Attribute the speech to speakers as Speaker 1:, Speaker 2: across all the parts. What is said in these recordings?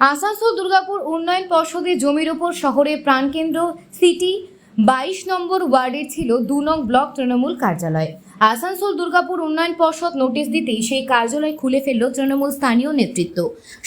Speaker 1: আসানসোল, দুর্গাপুর উন্নয়ন পর্ষদের জমির ওপর শহরে প্রাণকেন্দ্র সিটি। বাইশ নম্বর ওয়ার্ডের ছিল দু নং ব্লক তৃণমূল কার্যালয়। আসানসোল দুর্গাপুর উন্নয়ন পর্ষদ নোটিশ দিতেই সেই কার্যালয় খুলে ফেলল তৃণমূল স্থানীয় নেতৃত্ব।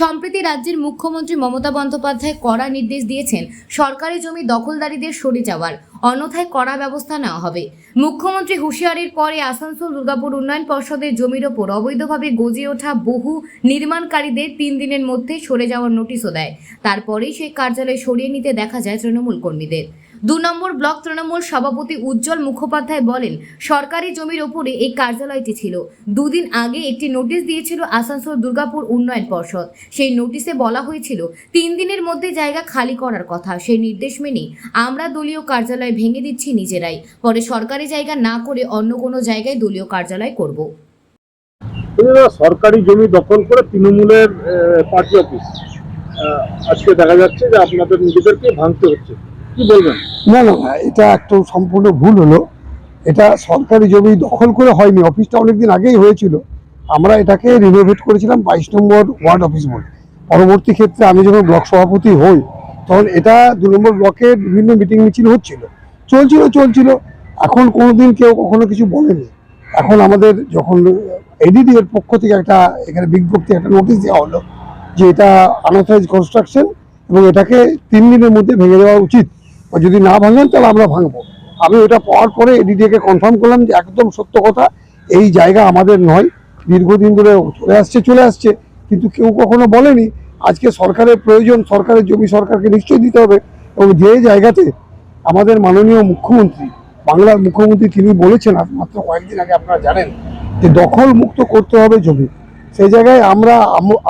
Speaker 1: সম্প্রতি রাজ্যের মুখ্যমন্ত্রী মমতা বন্দ্যোপাধ্যায় কড়া নির্দেশ দিয়েছেন সরকারি জমি দখলদারীদের সরে যাওয়ার। অন্যথায় কড়া ব্যবস্থা নেওয়া হবে। মুখ্যমন্ত্রী হুঁশিয়ারির পরে আসানসোল দুর্গাপুর উন্নয়ন পর্ষদের জমির ওপর অবৈধভাবে গজে ওঠা বহু নির্মাণকারীদের তিন দিনের মধ্যে সরে যাওয়ার নোটিশও দেয়। তারপরেই সেই কার্যালয় সরিয়ে নিতে দেখা যায় তৃণমূল কর্মীদের। দু নম্বর ব্লক তৃণমূল সভাপতি উজ্জ্বল মুখোপাধ্যায় বলেন, সরকারি জমির ওপরে এই কার্যালয়টি ছিল। দুদিন আগে একটি নোটিশ দিয়েছিল আসানসোল দুর্গাপুর উন্নয়ন পর্ষদ। সেই নোটিশে বলা হয়েছিল, তিন দিনের মধ্যে জায়গা খালি করার কথা। সেই নির্দেশ মেনে আমরা দলীয় কার্যালয় ভেঙে দিচ্ছি নিজেরাই। পরে সরকারি জায়গা না করে অন্য কোনো জায়গায় দলীয় কার্যালয় করব।
Speaker 2: সরকারি জমি দখল করে তৃণমূলের পার্টি অফিস। আজকে দেখা যাচ্ছে যে আপনাদের নিজেদেরকে ভাঙতে হচ্ছে।
Speaker 3: না না না, এটা একটু সম্পূর্ণ ভুল হলো। এটা সরকারি জমি দখল করে হয়নি, অফিসটা অনেকদিন আগেই হয়েছিল। আমরা এটাকে রিনোভেট করেছিলাম বাইশ নম্বর ওয়ার্ড অফিস বলে। পরবর্তী ক্ষেত্রে আমি যখন ব্লক সভাপতি হই, তখন এটা দু নম্বর ব্লকে বিভিন্ন মিটিং মিছিল হচ্ছিল। চলছিল চলছিল। এখন কোনোদিন কেউ কখনো কিছু বলেনি। এখন আমাদের যখন এডিডি এর পক্ষ থেকে একটা, এখানে বিজ্ঞপ্তি, একটা নোটিশ দেওয়া হলো যে এটা আনঅথরাইজ কনস্ট্রাকশন এবং এটাকে তিন দিনের মধ্যে ভেঙে দেওয়া উচিত। যদি না ভাঙেন, তাহলে আমরা ভাঙবো। আমি ওটা পাওয়ার পরে এডিডিকে কনফার্ম করলাম যে একদম সত্য কথা, এই জায়গা আমাদের নয়। দীর্ঘদিন ধরে চলে আসছে চলে আসছে। কিন্তু কেউ কখনো বলেনি, আজকে সরকারের প্রয়োজন, সরকারের জমি সরকারকে নিশ্চয়ই দিতে হবে। এবং যে জায়গাতে আমাদের মাননীয় মুখ্যমন্ত্রী, বাংলার মুখ্যমন্ত্রী তিনি বলেছেন মাত্র কয়েকদিন আগে আপনারা জানেন, যে দখল মুক্ত করতে হবে জমি। সেই জায়গায় আমরা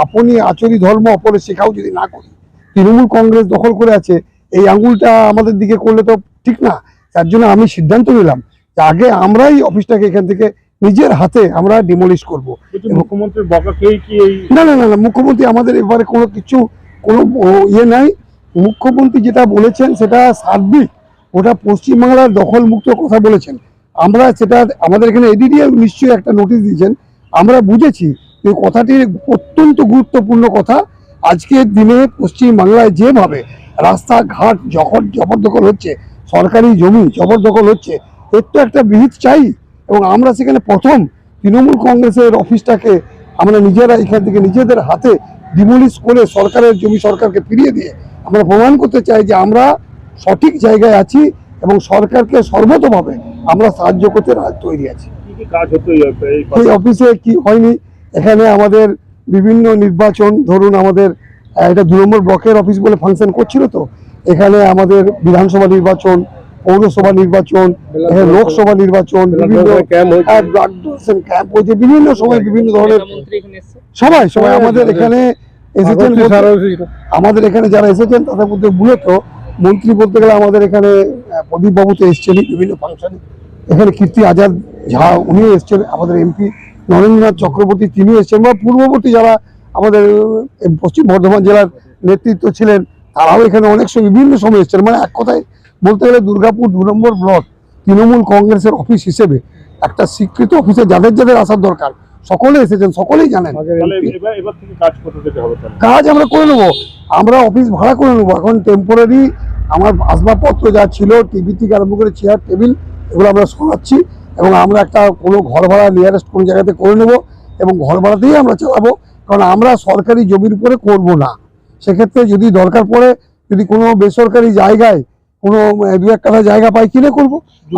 Speaker 3: আপনি আচরি ধর্ম অপরে শেখাও যদি না করি, তৃণমূল কংগ্রেস দখল করে আছে এই আঙ্গুলটা আমাদের দিকে করলে তো ঠিক না। তার জন্য আমি সিদ্ধান্ত নিলাম যে আগে আমরাই অফিসটাকে এখান থেকে নিজের হাতে আমরা ডিমোলিশ করব।
Speaker 2: কিন্তু মুখ্যমন্ত্রীর বকা খেয়েই কি
Speaker 3: না না না মুখ্যমন্ত্রী আমাদের এবারে কোনো কিছু কোনো ইয়ে নাই। মুখ্যমন্ত্রী যেটা বলেছেন সেটা সার্বিক। ওটা পশ্চিমবাংলার দখল মুক্ত কথা বলেছেন। আমরা সেটা আমাদের এখানে এডিডিএল নিশ্চয়ই একটা নোটিশ দিয়েছেন। আমরা বুঝেছি যে কথাটি অত্যন্ত গুরুত্বপূর্ণ কথা। আজকের দিনে পশ্চিমবাংলায় যেভাবে রাস্তাঘাট যখন জবরদখল হচ্ছে সরকারি জমি জবরদখল হচ্ছে এর তো একটা বিহিত চাই। এবং আমরা সেখানে প্রথম তৃণমূল কংগ্রেসের অফিসটাকে আমরা নিজেরা এখান থেকে নিজেদের হাতে ডিমোলিশ করে সরকারের জমি সরকারকে ফিরিয়ে দিয়ে আমরা প্রমাণ করতে চাই যে আমরা সঠিক জায়গায় আছি এবং সরকারকে সর্বতভাবে আমরা সাহায্য করতে তৈরি আছি।
Speaker 2: এই
Speaker 3: অফিসে কি হয়নি? এখানে আমাদের বিভিন্ন নির্বাচন ধরুন আমাদের এটা দু নম্বর ব্লকের অফিস বলে ফাংশন করছিল তো এখানে আমাদের বিধানসভা নির্বাচন পৌরসভা নির্বাচন লোকসভা নির্বাচন বিভিন্ন
Speaker 2: ক্যাম্প
Speaker 3: হ্যাঁ, হয়েছে বিভিন্ন সময় বিভিন্ন ধরনের সবাই সবাই আমাদের এখানে এসেছেন আমাদের এখানে যারা এসেছেন তাদের মধ্যে মূলত মন্ত্রী বলতে গেলে আমাদের এখানে আহ, প্রদীপ বাবু তো এসছেনই বিভিন্ন ফাংশনে এখানে কীর্তি আজাদ ঝা উনিও এসছেন আমাদের এমপি নরেন্দ্রনাথ চক্রবর্তী তিনিও এসছেন বা পূর্ববর্তী যারা আমাদের পশ্চিম বর্ধমান জেলার নেতৃত্ব ছিলেন তারাও এখানে অনেক সময় বিভিন্ন সময় এসছেন। মানে এক কথায় বলতে গেলে দুর্গাপুর দু নম্বর ব্লক তৃণমূল কংগ্রেসের অফিস হিসেবে একটা স্বীকৃত অফিসে যাদের যাদের আসার দরকার সকলে এসেছেন সকলেই জানেন।
Speaker 2: কাজ
Speaker 3: আমরা করে নেব। আমরা অফিস ভাড়া করে নেব। এখন টেম্পোরারি আমার আসবাবপত্র যা ছিল টিভি থেকে আরম্ভ করে চেয়ার টেবিল এগুলো আমরা সরাচ্ছি। এবং আমরা একটা কোনো ঘর ভাড়া নিয়ারেস্ট কোনো জায়গাতে করে নেব এবং ঘর ভাড়াতেই আমরা চালাবো। কারণ আমরা সরকারি জমির উপরে করব না। সেক্ষেত্রে যদি দরকার পড়ে যদি কোনো বেসরকারি জায়গায় কোনো দু এক কাঠা জায়গা পাই কিনে করব।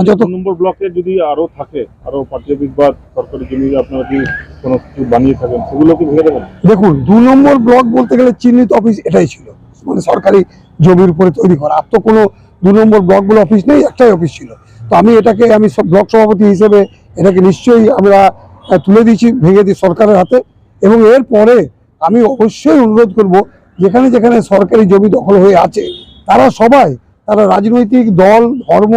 Speaker 3: যত
Speaker 2: নম্বর ব্লকে যদি আরও থাকে আরও পার্টি অফিস বা সরকারি জমি আপনারা যদি কোনো কিছু বানিয়ে থাকেন সেগুলো কি ভেঙে দেবেন?
Speaker 3: দেখুন দু নম্বর ব্লক বলতে গেলে চিহ্নিত অফিস এটাই ছিল। মানে সরকারি জমির উপরে তৈরি করা। আর তো কোনো দু নম্বর ব্লক বলে অফিস নেই একটাই অফিস ছিল। তো আমি এটাকে আমি সব ব্লক সভাপতি হিসেবে এটাকে নিশ্চয়ই আমরা তুলে দিয়েছি ভেঙে দিই সরকারের হাতে। এবং এর পরে আমি অবশ্যই অনুরোধ করব যেখানে যেখানে সরকারি জমি দখল হয়ে আছে তারা সবাই তারা রাজনৈতিক দল ধর্ম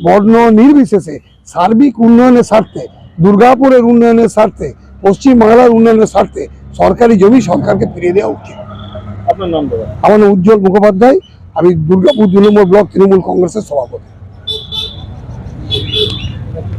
Speaker 3: বর্ণ নির্বিশেষে সার্বিক উন্নয়নের স্বার্থে দুর্গাপুরের উন্নয়নের স্বার্থে পশ্চিম বাংলার উন্নয়নের স্বার্থে সরকারি জমি সরকারকে ফিরিয়ে দেওয়া উচিত।
Speaker 2: আপনার নাম
Speaker 3: আমার নাম উজ্জ্বল মুখোপাধ্যায় আমি দুর্গাপুর দু নম্বর ব্লক তৃণমূল কংগ্রেসের সভাপতি।